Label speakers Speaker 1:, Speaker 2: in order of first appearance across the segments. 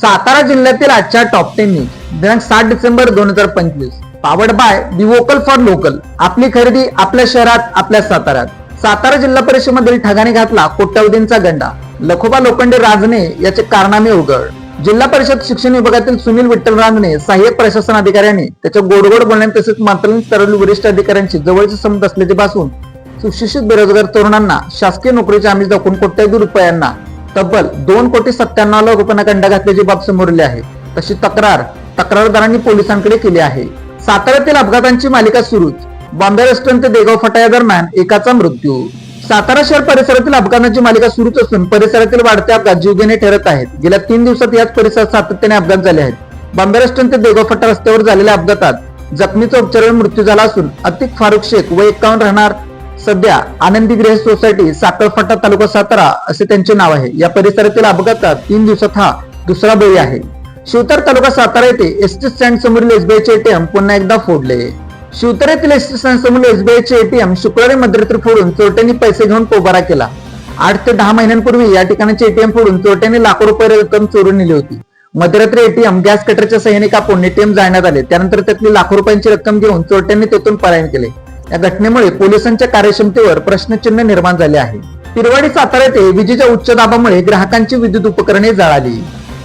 Speaker 1: सातारा जिल्ह्यातील आजच्या top ten news दिनांक सात डिसेंबर दोन हजार पंचवीस. Powered by the vocal for local आपली खरेदी आपल्या शहरात आपल्या साताऱ्यात. सातारा जिल्हा परिषदेमधील ठगाने घातला कोट्यवधींचा गंडा. लखोबा लोखंडे राजने याचे कारनामे उघड. जिल्हा परिषद शिक्षण विभागातील सुनील विठ्ठल रांजणे सहाय्यक प्रशासन अधिकाऱ्यांनी त्याच्या गोडगोड बोलण्यात तसेच मातलीन स्तरावरील वरिष्ठ अधिकाऱ्यांची जवळचे संबंध असल्याचे भासून सुशिक्षित बेरोजगार तरुणांना शासकीय नोकरीचे आमिष दाखवून कोट्यवधी रुपयांना तब्बल दोन कोटी सत्त्याण्णव लाख रुपयांना गंडा घातल्याची बाब समोरली आहे. तशी तक्रार तक्रारदारांनी पोलिसांकडे केली आहे. साताऱ्यातील अपघातांची मालिका सुरूच. बॉम्बे रेस्टॉरंट ते देगाव फटाया दरम्यान एकाचा मृत्यू. सातारा शहर परिसरातील अपघातांची मालिका सुरूच असून परिसरातील वाढते अपघात जीवघेणे ठरत आहेत. गेल्या तीन दिवसात याच परिसरात सातत्याने अपघात झाले आहेत. बॉम्बे रेस्टॉरंट ते देगाव फटा रस्त्यावर झालेल्या अपघातात जखमीचा उपचारावर मृत्यू झाला असून अतिक फारुख शेख व एकावन्न राहणार सध्या आनंदी गृह सोसायटी साखळफाटा तालुका सातारा असे त्यांचे नाव आहे. या परिसरातील अपघातात तीन दिवसात हा दुसरा बळी आहे. शिवतर तालुका सातारा येथे एसटी स्टँड समोरील एसबीआयचे एटीएम पुन्हा एकदा फोडले. शिवतर येथील एसटी स्टँड समोरील एसबीआयचे एटीएम शुक्रवारी मध्यरात्री फोडून चोरट्यांनी पैसे घेऊन पोबारा केला. आठ ते दहा महिन्यांपूर्वी या ठिकाणचे एटीएम फोडून चोरट्यांनी लाखो रुपये रक्कम चोरून नेली होती. मध्यरात्री एटीएम गॅस कटरच्या सहाय्याने कापून एटीएम जाळण्यात आले. त्यानंतर त्यातली लाखो रुपयांची रक्कम घेऊन चोरट्यांनी तेथून पलायन केले. या घटनेमुळे पोलिसांच्या कार्यक्षमतेवर प्रश्नचिन्ह निर्माण झाले आहे. तिरवाडी सातारा येथे विजेच्या उच्च दाबामुळे ग्राहकांची विद्युत उपकरणे जळाली.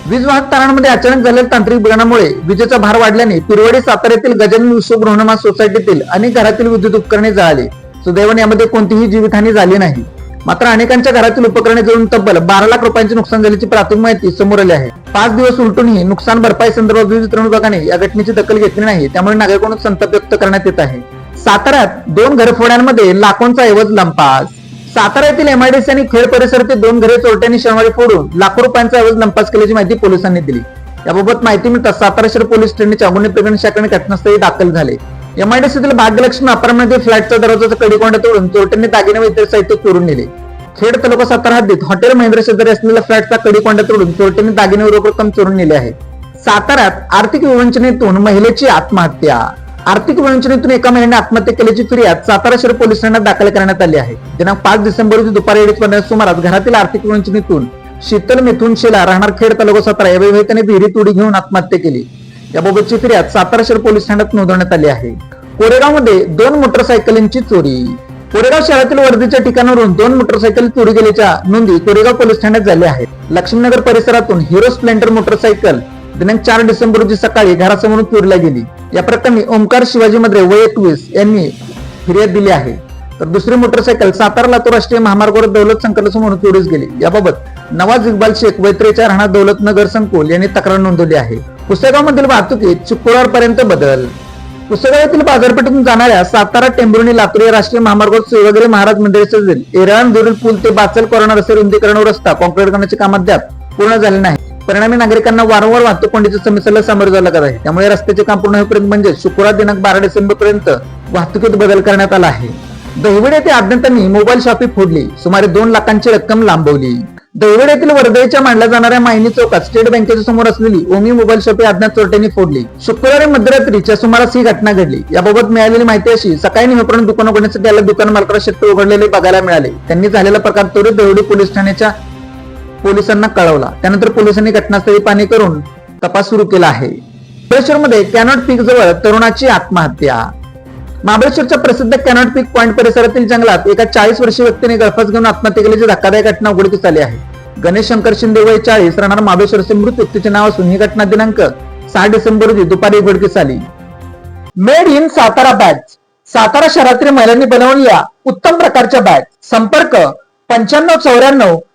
Speaker 1: वीज वाहक तारांमध्ये अचानक झालेल्या तांत्रिक बिघाडामुळे विजेचा भार वाढल्याने तिरवाडी सातारा येथील गजानन विश्वगृहनिर्माण सोसायटीतील अनेक घरातील विद्युत उपकरणे जळाली. सुदैवाने यामध्ये कोणतीही जीवितहानी झाली नाही. मात्र अनेकांच्या घरातील उपकरणे जळून तब्बल बारा लाख रुपयांचे नुकसान झाल्याची प्राथमिक माहिती समोर आली आहे. पाच दिवस उलटूनही नुकसान भरपाई संदर्भात वीज वितरण विभागाने या घटनेची दखल घेतली नाही त्यामुळे नागरिकांना संताप व्यक्त करण्यात येत आहे. साताऱ्यात दोन घरफोड्यांमध्ये लाखोंचा ऐवज लंपास. सातारा येथील एमआयडीसी आणि खेड परिसरातील दोन घरे चोरट्यांनी शनिवारी फोडून लाखो रुपयांचा ऐवज लंपास केल्याची माहिती पोलिसांनी दिली. याबाबत माहिती मिळताच सातारा शहर पोलीस स्टेशनच्या गुन्हे प्रकरण शाखेने घटनास्थळी दाखल झाले. एमआयडीसीतील भाग्यलक्ष्मी अपार्टमेंटमध्ये फ्लॅटचा दरवाजाचा कडीकोंडा तोडून चोरट्यांनी दागिने व इतर साहित्य चोरून नेले. खेड तालुका सातारा हद्दीत हॉटेल महेंद्र शेजारी असलेल्या फ्लॅटचा कडीकोंडा तोडून चोरट्यांनी दागिने व रोख रक्कम चोरून नेले आहे. साताऱ्यात आर्थिक विवंचनेतून महिलेची आत्महत्या आर्थिक वंचनेतून एका महिन्याने आत्महत्या केल्याची फिर्याद सातारा शहर पोलीस ठाण्यात दाखल करण्यात आली आहे. दिनांक पाच डिसेंबर रोजी दुपारी अडीच पन्नास सुमारास घरातील आर्थिक वंचनेतून शीतल मिथून शेला राहणार खेड तालुका सातारा या विवाहिताने विहिरीत उडी घेऊन आत्महत्या केली. याबाबतची फिर्याद सातारा शहर पोलीस ठाण्यात नोंदवण्यात आली आहे. कोरेगावमध्ये दोन मोटरसायकलींची चोरी. कोरेगाव शहरातील वर्दीच्या ठिकाणावरून दोन मोटरसायकल चोरी गेल्याच्या नोंदी कोरेगाव पोलीस ठाण्यात झाल्या आहेत. लक्ष्मीनगर परिसरातून हिरो स्प्लेंडर मोटरसायकल दिनांक चार डिसेंबर रोजी सकाळी घरासमोरून चोरीला गेली. या प्रकरणी ओमकार शिवाजी मद्रे वय एकवीस यांनी फिर्याद दिली आहे. तर दुसरी मोटरसायकल सातारा लातूर राष्ट्रीय महामार्गावर दौलत संकलनासमोर चोरीस गेली. याबाबत नवाज इक्बाल शेख वैत्रेच्या राहणार दौलत नगर संकुल यांनी तक्रार नोंदवली आहे. पुसेगावमधील वाहतुकीत शुक्रवारपर्यंत बदल. पुसेगाव येथील बाजारपेठेतून जाणाऱ्या सातारा टेंभुर्णी लातूर या राष्ट्रीय महामार्गावर सेवागिरी महाराज मंदिराचे एरळण दुरील पूल ते बाचल कोरोना रस्ते रुंदीकरण रस्ता. कॉन्क्रीट करण्याचे काम अद्याप पूर्ण झाले नाही. परिणामी नागरिकांना वारंवार वाहतूक कोंडीच्या समस्येला सामोरे जावं लागत आहे. त्यामुळे रस्त्याचे काम पूर्ण होईपर्यंत म्हणजे शुक्रवार दिनांक बारा डिसेंबर पर्यंत वाहतुकीत बदल करण्यात आला आहे. दहिवड येथे अज्ञातांनी मोबाईल शॉपी फोडली. सुमारे दोन लाखांची रक्कम लांबवली. दहिवड येथील वर्धेच्या मांडल्या जाणाऱ्या मायनी चौकात स्टेट बँकेच्या समोर असलेली ओमी मोबाईल शॉपी अज्ञात चोरट्यांनी फोडली. शुक्रवारी मध्यरात्रीच्या सुमारास ही घटना घडली. याबाबत मिळालेली माहिती अशी सकाळी निमेपर्यंत दुकान उघडण्यासाठी याला दुकान मालकाला शक्य उघडलेले बघायला मिळाले. त्यांनी झालेला प्रकार त्वरित दहिवडी पोलीस ठाण्याच्या पोलिसांना कळवला. त्यानंतर पोलिसांनी घटनास्थळी पाणी करून तपास सुरू केला आहे. महाबळेश्वरमध्ये कॅनॉट पीक जवळ तरुणाची आत्महत्या. महाबळेश्वरच्या प्रसिद्ध कॅनॉट पीक पॉइंट परिसरातील जंगलात एका चाळीस वर्षीय व्यक्तीने गळफास घेऊन आत्महत्या केल्याची धक्कादायक घटना उघडकीस आली आहे. गणेश शंकर शिंदे वय चाळीस राहणार महाबळेश्वरचे मृत व्यक्तीचे नाव असून ही घटना दिनांक सहा डिसेंबर रोजी दुपारी उघडकीस आली. Made in Satara batch. Satara शहरातील महिलांनी बनवलेल्या उत्तम प्रकारच्या बॅच. संपर्क पंच्याण्णव चौऱ्याण्णव